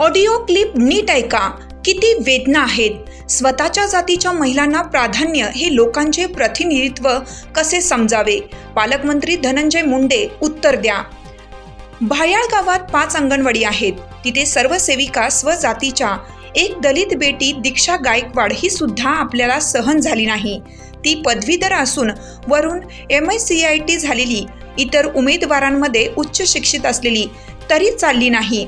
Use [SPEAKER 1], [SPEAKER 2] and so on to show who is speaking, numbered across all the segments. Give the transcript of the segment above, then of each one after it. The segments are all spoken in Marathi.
[SPEAKER 1] ऑडिओ क्लिप नीट ऐका. किती वेदना आहेत. स्वतःच्या जातीच्या महिलांना प्राधान्य हे लोकांचे प्रतिनिधित्व कसे समजावे? पालकमंत्री धनंजय मुंडे उत्तर द्या. भायाळ गावात पाच अंगणवाडी आहेत. तिथे सर्व सेविका स्वजातीच्या एक दलित बेटी दीक्षा गायकवाड ही सुद्धा आपल्याला सहन झाली नाही. ती पदवीधर असून वरून M S C I T झालेली इतर उमेदवारांमध्ये उच्च शिक्षित असलेली तरी चालली नाही.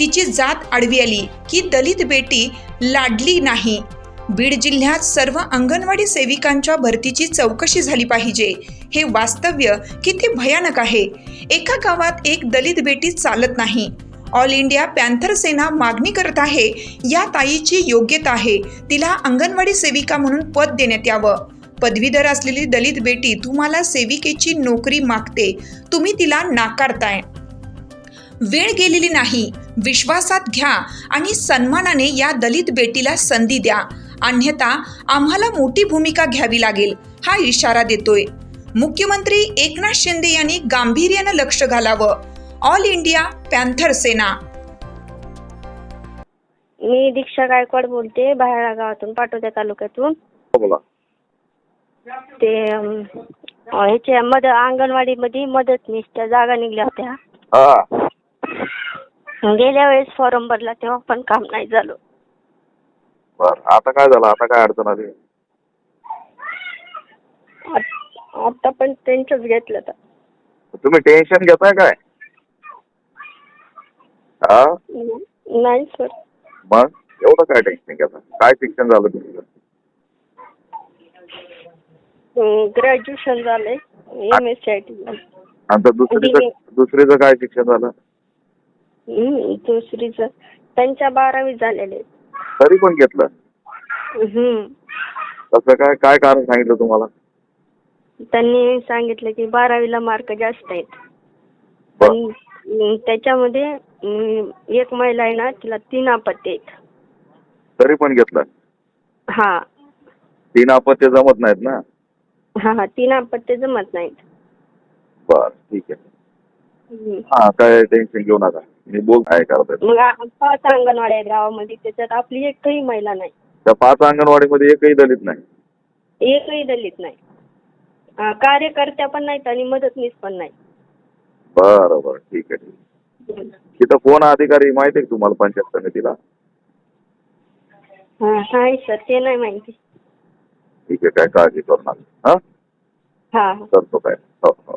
[SPEAKER 1] तिची जात आडवी आली की दलित बेटी लाडली नाही. बीड जिल्ह्यात सर्व अंगणवाडी सेविकांच्या भरतीची चौकशी झाली पाहिजे. हे वास्तव्य किती भयानक आहे. एका गावात एक दलित बेटी चालत नाही. ऑल इंडिया पॅन्थर सेना मागणी करत आहे या ताईची योग्यता आहे तिला अंगणवाडी सेविका म्हणून पद देण्यात यावं. पदवीधर असलेली दलित बेटी तुम्हाला सेविकेची नोकरी मागते तुम्ही तिला नाकारताय. वेळ गेलेली नाही. विश्वासात घ्या आणि सन्मानाने या दलित बेटीला संधी द्या. अन्यथा आम्हाला मोठी भूमिका घ्यावी लागेल हा इशारा देतोय. मुख्यमंत्री एकनाथ शिंदे यांनी गांभीर्यानं लक्ष घालावं. All India Panther Sena.
[SPEAKER 2] मी दीक्षा गायकवाड बोलते बाहेर गावातून पाटोद्या तालुक्यातून. ते ह्याच्या मद अंगणवाडीमध्ये मदतनीसच्या जागा निघल्या होत्या. गेल्या वेळेस फॉर्म भरला तेव्हा पण काम नाही झालं.
[SPEAKER 3] बर. आता काय झालं? आता काय अडचण आली?
[SPEAKER 2] आत- आता पण त्यांचंच घेतलं तर
[SPEAKER 3] तुम्ही टेन्शन घेताय काय? हा
[SPEAKER 2] नाही सर
[SPEAKER 3] मग? एवढं काय टेन्शन घेता काय शिक्षण झालं तुमचं?
[SPEAKER 2] ग्रॅज्युएशन झालंय M S C I T
[SPEAKER 3] आणि तर दुसरीचं दुसरीचं काय शिक्षण झालं?
[SPEAKER 2] दुसरीच. त्यांच्या बारावी झालेले.
[SPEAKER 3] तरी पण घेतलं.
[SPEAKER 2] हम्म.
[SPEAKER 3] तसं काय काय कारण सांगितलं तुम्हाला?
[SPEAKER 2] त्यांनी सांगितलं की बारावीला मार्क जास्त आहेत.
[SPEAKER 3] बर.
[SPEAKER 2] पण अं, त्याच्यामध्ये अं, एक महिला आहे ना तिला तीन अपत्य आहेत.
[SPEAKER 3] तरी पण घेतलं.
[SPEAKER 2] हा.
[SPEAKER 3] तीन अपत्य जमत नाहीत ना?
[SPEAKER 2] हा हा तीन अपत्य जमत नाहीत.
[SPEAKER 3] बर ठीक आहे. हा काय टेन्शन घेऊ नका. मी बोल काय करताय
[SPEAKER 2] मग आ- पाच अंगणवाड्या आहेत गावामध्ये त्याच्यात आपली एकही महिला नाही.
[SPEAKER 3] त्या पाच अंगणवाडीमध्ये एकही दलित नाही?
[SPEAKER 2] एकही दलित नाही. अं, कार्यकर्त्या पण नाहीत आणि मदतनीस पण नाही.
[SPEAKER 3] बरं बरं ठीक आहे ठीक आहे. तिथं कोण अधिकारी माहिती आहे का तुम्हाला पंचायत समितीला?
[SPEAKER 2] हा नाही सर ते नाही माहिती.
[SPEAKER 3] ठीक आहे काय काळजी करू नका हा?
[SPEAKER 2] हा.
[SPEAKER 3] करतो काय? हो हो.